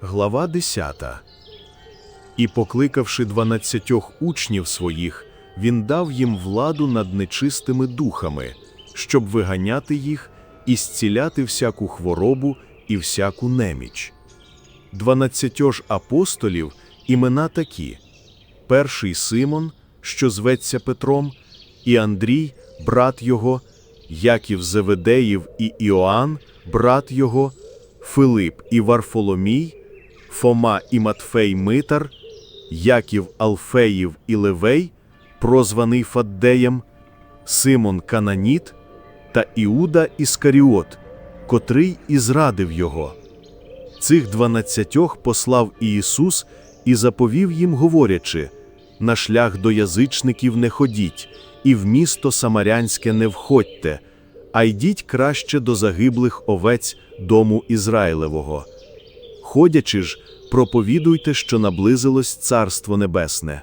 Глава 10. І покликавши дванадцятьох учнів своїх, він дав їм владу над нечистими духами, щоб виганяти їх і зціляти всяку хворобу і всяку неміч. Дванадцятьо ж апостолів імена такі: перший Симон, що зветься Петром, і Андрій, брат його, Яків Зеведеїв і Іоанн, брат його, Филип і Варфоломій, Фома і Матфей Митар, Яків Алфеїв і Левей, прозваний Фаддеєм, Симон Кананіт та Іуда Іскаріот, котрий і зрадив його. Цих дванадцятьох послав Ісус і заповів їм, говорячи: на шлях до язичників не ходіть, і в місто Самарянське не входьте, а йдіть краще до загиблих овець дому Ізраїлевого. Ходячи ж, проповідуйте, що наблизилось Царство Небесне.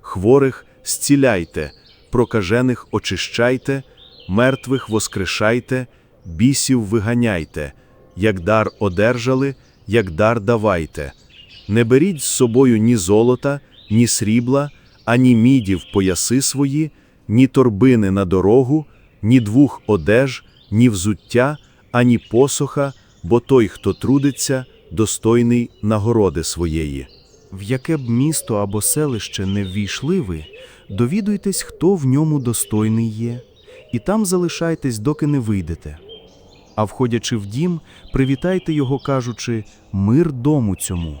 Хворих зціляйте, прокажених очищайте, мертвих воскрешайте, бісів виганяйте, як дар одержали, як дар давайте. Не беріть з собою ні золота, ні срібла, ані міді в пояси свої, ні торбини на дорогу, ні двох одеж, ні взуття, ані посоха, бо той, хто трудиться, достойний нагороди своєї. В яке б місто або селище не ввійшли ви, довідуйтесь, хто в ньому достойний є, і там залишайтесь, доки не вийдете. А входячи в дім, привітайте його, кажучи мир дому цьому.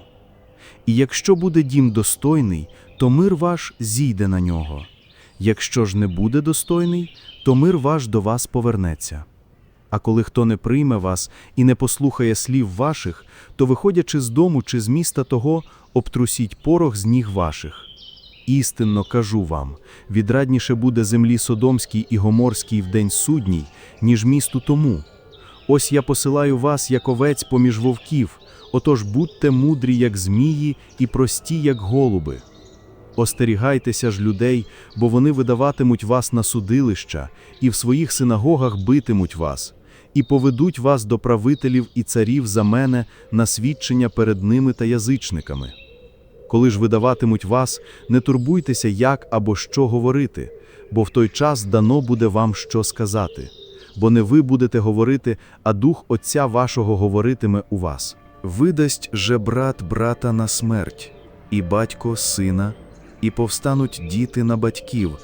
І якщо буде дім достойний, то мир ваш зійде на нього. Якщо ж не буде достойний, то мир ваш до вас повернеться. А коли хто не прийме вас і не послухає слів ваших, то, виходячи з дому чи з міста того, обтрусіть порох з ніг ваших. Істинно кажу вам: відрадніше буде землі Содомській і Гоморській в день судній, ніж місту тому. Ось я посилаю вас, як овець поміж вовків, отож будьте мудрі, як змії, і прості, як голуби. Остерігайтеся ж людей, бо вони видаватимуть вас на судилища, і в своїх синагогах битимуть вас, і поведуть вас до правителів і царів за мене на свідчення перед ними та язичниками. Коли ж видаватимуть вас, не турбуйтеся, як або що говорити, бо в той час дано буде вам що сказати. Бо не ви будете говорити, а дух Отця вашого говоритиме у вас. Видасть же брат брата на смерть, і батько сина, і повстануть діти на батьків,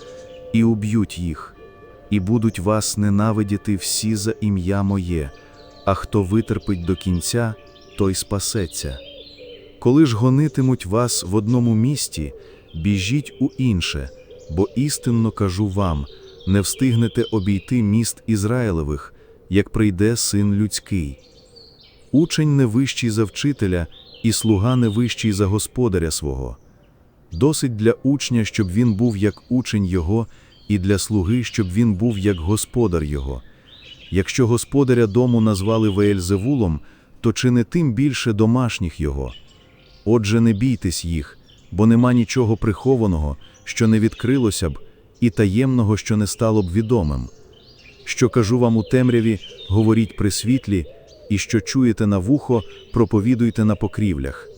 і уб'ють їх, і будуть вас ненавидіти всі за ім'я моє, а хто витерпить до кінця, той спасеться. Коли ж гонитимуть вас в одному місті, біжіть у інше, бо істинно кажу вам, не встигнете обійти міст Ізраїлевих, як прийде син людський. Учень не вищий за вчителя, і слуга не вищий за господаря свого. Досить для учня, щоб він був як учень його, і для слуги, щоб він був як господар його. Якщо господаря дому назвали Веельзевулом, то чи не тим більше домашніх його? Отже, не бійтесь їх, бо нема нічого прихованого, що не відкрилося б, і таємного, що не стало б відомим. Що кажу вам у темряві, говоріть при світлі, і що чуєте на вухо, проповідуйте на покрівлях.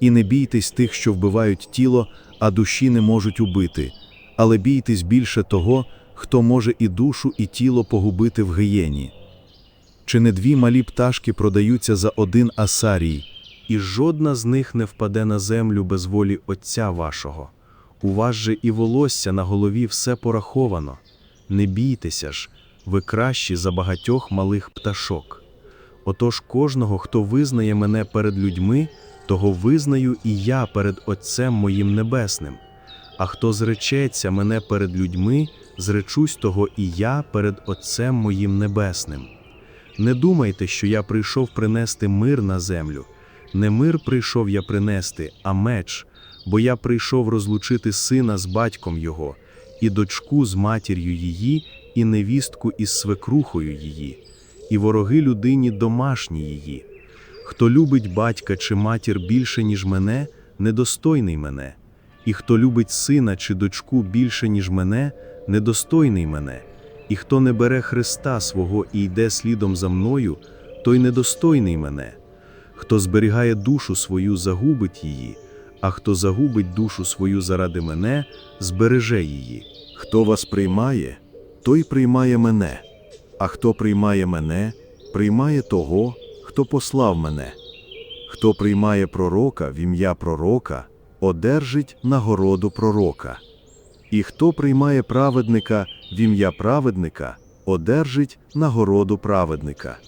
І не бійтесь тих, що вбивають тіло, а душі не можуть убити, але бійтесь більше того, хто може і душу, і тіло погубити в гиєні. Чи не дві малі пташки продаються за один асарій, і жодна з них не впаде на землю без волі Отця вашого. У вас же і волосся на голові все пораховано. Не бійтеся ж, ви кращі за багатьох малих пташок. Отож кожного, хто визнає мене перед людьми, того визнаю і я перед Отцем моїм Небесним. А хто зречеться мене перед людьми, зречусь того і я перед Отцем моїм Небесним. Не думайте, що я прийшов принести мир на землю. Не мир прийшов я принести, а меч, бо я прийшов розлучити сина з батьком його, і дочку з матір'ю її, і невістку із свекрухою її, і вороги людині домашні її. Хто любить батька чи матір більше, ніж мене, недостойний мене, і хто любить сина чи дочку більше, ніж мене, недостойний мене, і хто не бере Христа свого і йде слідом за мною, той недостойний мене. Хто зберігає душу свою, загубить її, а хто загубить душу свою заради мене, збереже її. Хто вас приймає, той приймає мене, а хто приймає мене, приймає того, хто послав мене. Хто приймає пророка в ім'я пророка, одержить нагороду пророка. І хто приймає праведника в ім'я праведника, одержить нагороду праведника.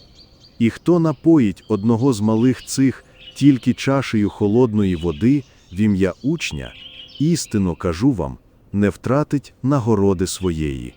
І хто напоїть одного з малих цих тільки чашею холодної води в ім'я учня, істинно кажу вам, не втратить нагороди своєї.